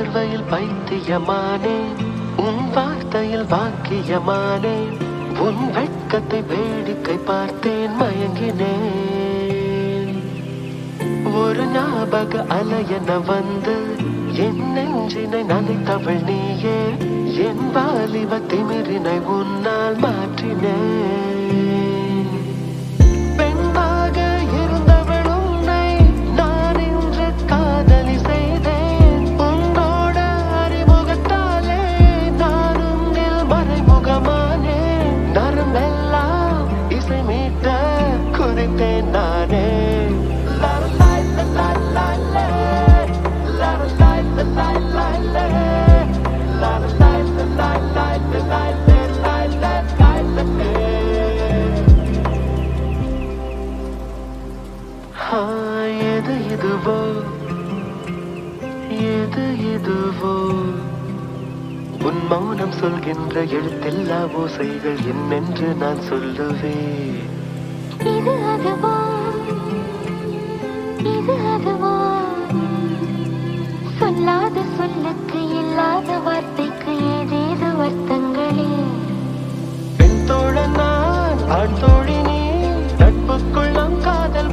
பார்வையில் பைத்தியமானே உன் வார்த்தையில் வாக்கியமானே உன் வெட்கத்தை வேடிக்கை பார்த்தேன் மயங்கினேன். ஒரு ஞாபக அலையன வந்து என் நெஞ்சினை நனைத்தவள் நீயே என் வாலிப திமிரினை உன்னால் மாற்றினேன். ஓசைகள் என்னென்று நான் சொல்லுவேன். இது அதுவா? இது அதுவா? சொல்லாத சொல்லுக்கு இல்லாத வார்த்தைக்கு ஏதேது வருத்தங்களே? பெண் தோழ நான் தோழினே நட்புக்குள் நம் காதல்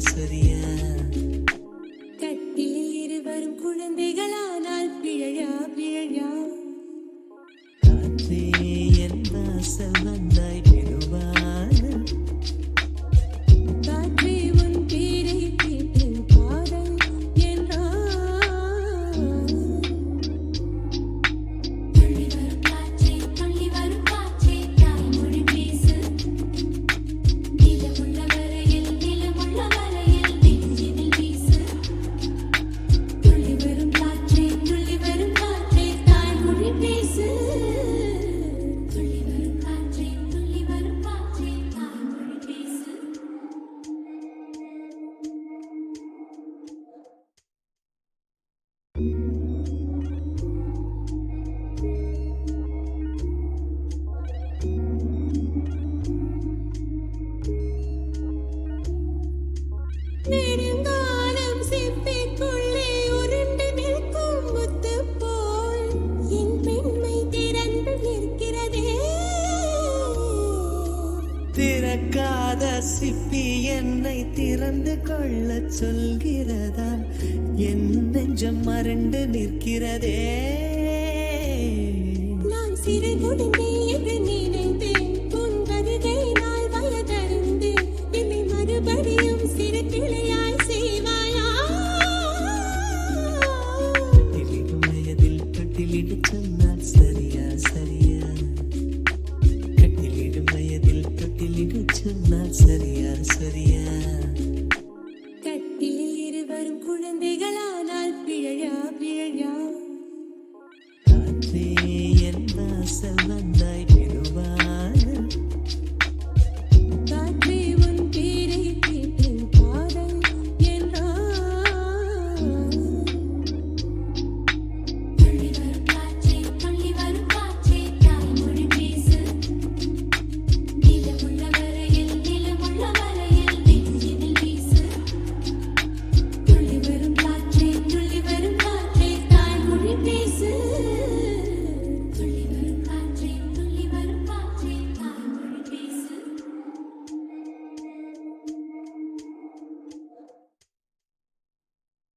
city சிப்பி என்னை திறந்து கொள்ள சொல்கிறதா? என் நெஞ்சம் மறண்டு நிற்கிறதே. நான் சிறை முடிந்த cylinder.